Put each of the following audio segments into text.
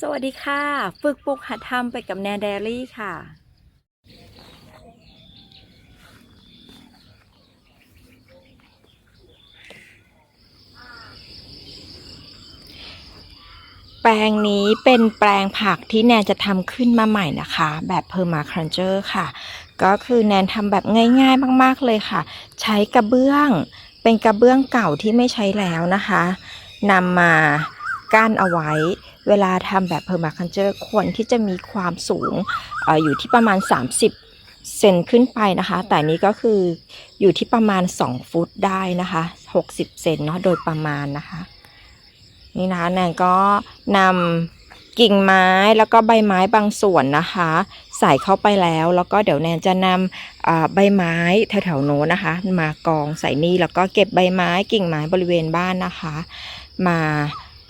สวัสดีค่ะ ฝึกปลูกหัดทำไปกับแนนเดลี่ค่ะ แปลงนี้เป็นแปลงผักที่แนนจะทำขึ้นมาใหม่นะคะ แบบเพอร์มาคันเจอร์ค่ะ ก็คือแนนทำแบบง่ายๆมากๆเลยค่ะ ใช้กระเบื้อง เป็นกระเบื้องเก่าที่ไม่ใช้แล้วนะคะนำมากั้นเอาไว้ เวลาทำแบบเพอร์มาคันเจอร์ควรที่จะมีความสูงออยู่ที่ประมาณ 30 เซนขึ้นไปนะคะ แต่นี้ก็คืออยู่ที่ประมาณ 2 ฟุตได้นะคะ 60 เซนเนาะโดยประมาณนะคะ นี่นะคะแนนก็นำกิ่งไม้แล้วก็ใบไม้บางส่วนนะคะ ใส่เข้าไปแล้ว แล้วก็เดี๋ยวแนนจะนำใบไม้แถวๆโน้นนะคะ มากองใส่นี่แล้วก็เก็บใบไม้กิ่งไม้บริเวณบ้านนะคะ มา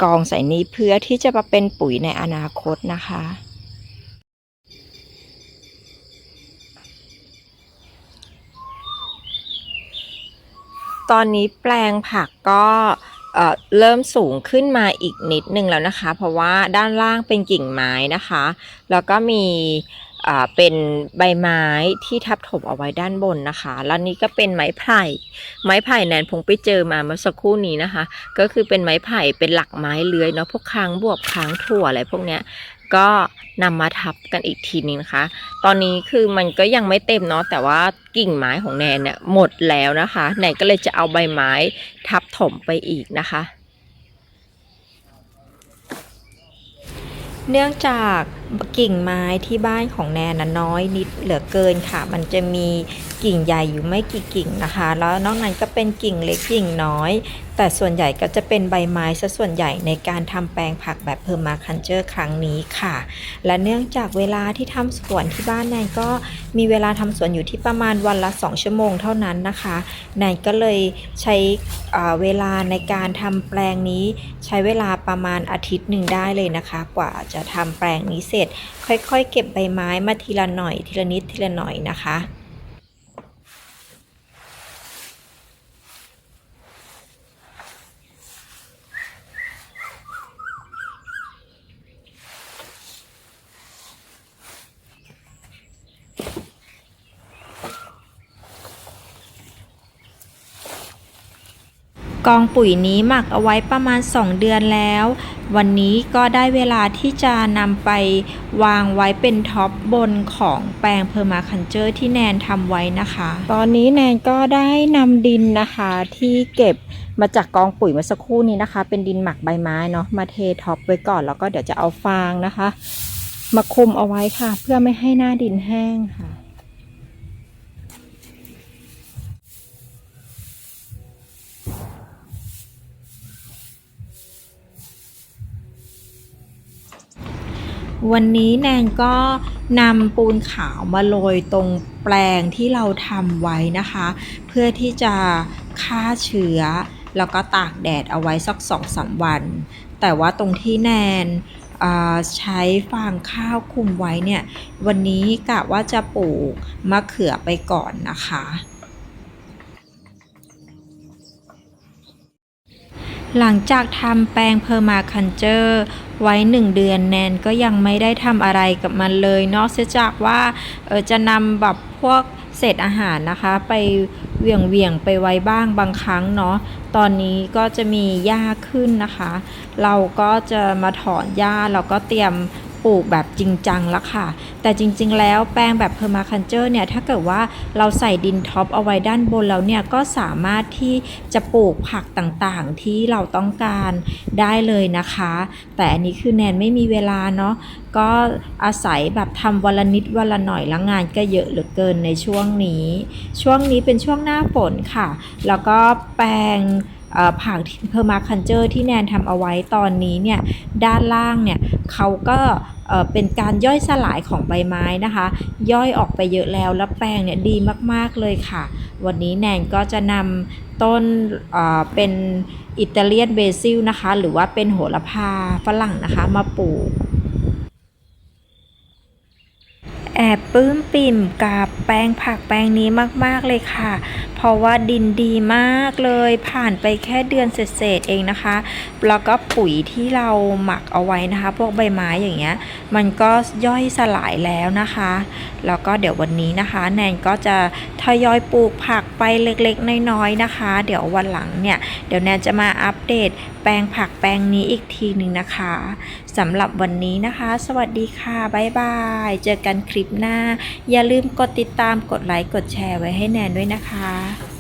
กองใส่นี้เพื่อที่จะมาเป็นปุ๋ยในอนาคตนะคะ ตอนนี้แปลงผักก็เริ่มสูงขึ้นมาอีกนิดนึงแล้วนะคะ เพราะว่าด้านล่างเป็นกิ่งไม้นะคะ แล้วก็มี เป็นใบไม้ที่ทับถมเอาไว้ด้านบนนะคะแล้วนี่ก็เป็นไม้ไผ่ ไม้ไผ่แนนพงไปเจอมาเมื่อสักครู่นี้นะคะ ก็คือเป็นไม้ไผ่เป็นหลักไม้เลื้อยเนาะพวกค้างบวบค้างถั่วอะไรพวกเนี้ยก็นำมาทับกันอีกทีนึงนะคะ ตอนนี้คือมันก็ยังไม่เต็มเนาะ แต่ว่ากิ่งไม้ของแนนเนี่ยหมดแล้วนะคะ แนนก็เลยจะเอาใบไม้ทับถมไปอีกนะคะ เนื่องจากกิ่งไม้ที่บ้านของแนนนะน้อยนิดเหลือเกินค่ะ มันจะมีกิ่งใหญ่อยู่ไม่กี่กิ่งนะคะ แล้วนอกนั้นก็เป็นกิ่งเล็กกิ่งน้อย แต่ส่วนใหญ่ก็จะเป็นใบไม้ซะส่วนใหญ่ในการทำแปลงผักแบบเพอร์มาคันเจอร์ครั้งนี้ค่ะ และเนื่องจากเวลาที่ทำสวนที่บ้านแนนก็มีเวลาทำสวนอยู่ที่ประมาณวันละ 2 ชั่วโมงเท่านั้นนะคะแนนก็เลยใช้เอ่อเวลาในการทำแปลงนี้ ใช้เวลาประมาณอาทิตย์หนึ่งได้เลยนะคะ กว่าจะทำแปลงนี้เสร็จค่อยๆ เก็บใบไม้มาทีละหน่อย ทีละนิดทีละหน่อยนะคะ กองปุ๋ยนี้หมักเอาไว้ประมาณ 2 เดือนแล้ว วันนี้ก็ได้เวลาที่จะนำไปวางไว้เป็นท็อปบนของแปลงเพอร์มาคันเจอร์ที่แนนทำไว้นะคะ ตอนนี้แนนก็ได้นำดินนะคะที่เก็บมาจากกองปุ๋ยเมื่อสักครู่นี้นะคะ เป็นดินหมักใบไม้เนาะมาเทท็อปไว้ก่อนแล้วก็เดี๋ยวจะเอาฟางนะคะ มาคลุมเอาไว้ค่ะ เพื่อไม่ให้หน้าดินแห้งค่ะ วันนี้แนนก็นำปูนขาวมาโรยตรงแปลงที่เราทำไว้นะคะ เพื่อที่จะฆ่าเชื้อ แล้วก็ตากแดดเอาไว้สักสองสามวัน แต่ว่าตรงที่แนนใช้ฟางข้าวคุมไว้เนี่ย วันนี้กะว่าจะปลูกมะเขือไปก่อนนะคะ หลังจากทำแปลงเพอร์มาคันเจอร์ไว้หนึ่งเดือนแนนก็ยังไม่ได้ทำอะไรกับมันเลย นอกเสียจากว่าเออจะนำแบบพวกเศษอาหารนะคะ ไปเหวี่ยงเวียงๆไปไว้บ้างบางครั้งเนาะตอนนี้ก็จะมีหญ้าขึ้นนะคะ เราก็จะมาถอนหญ้าเราก็เตรียม ปลูกแบบจริงจังแล้วค่ะ แต่จริงๆ แล้วแปลงแบบเพอร์มาคันเจอร์เนี่ยถ้าเกิดว่าเราใส่ดินท็อปเอาไว้ด้านบนแล้วเนี่ยก็สามารถที่จะปลูกผักต่างๆ ที่เราต้องการได้เลยนะคะ แต่อันนี้คือแนนไม่มีเวลาเนาะก็อาศัยแบบทำวันละนิดวันละหน่อยแล้วงานก็เยอะเหลือเกินในช่วงนี้ ช่วงนี้เป็นช่วงหน้าฝนค่ะ แล้วก็แปลง ผักเพอร์มาคันเจอร์ที่แนนทำเอาไว้ตอนนี้เนี่ยด้านล่างเนี่ยเขาก็เป็นการย่อยสลายของใบไม้นะคะ ย่อยออกไปเยอะแล้วแล้วแปลงเนี่ยดีมากๆเลยค่ะ วันนี้แนนก็จะนำต้นเเป็นอิตาเลียนเบซิลนะคะ หรือว่าเป็นโหระพาฝรั่งนะคะมาปลูก แอบปลื้มปิ่มกับแปลงผักแปลงนี้มากๆเลยค่ะ เพราะว่าดินดีมากเลยผ่านไปแค่เดือนเศษเองนะคะ แล้วก็ปุ๋ยที่เราหมักเอาไว้นะคะ พวกใบไม้อย่างเงี้ย มันก็ย่อยสลายแล้วนะคะ แล้วก็เดี๋ยววันนี้นะคะ แนนก็จะทยอยปลูกผักไปเล็กๆน้อยๆนะคะ เดี๋ยววันหลังเนี่ย เดี๋ยวแนนจะมาอัปเดต แปลงผักแปลงนี้อีกทีหนึ่งนะคะสำหรับวันนี้นะคะ สวัสดีค่ะ บ๊ายบาย เจอกันคลิปหน้า อย่าลืมกดติดตามกดไลค์กดแชร์ไว้ให้แนนด้วยนะคะ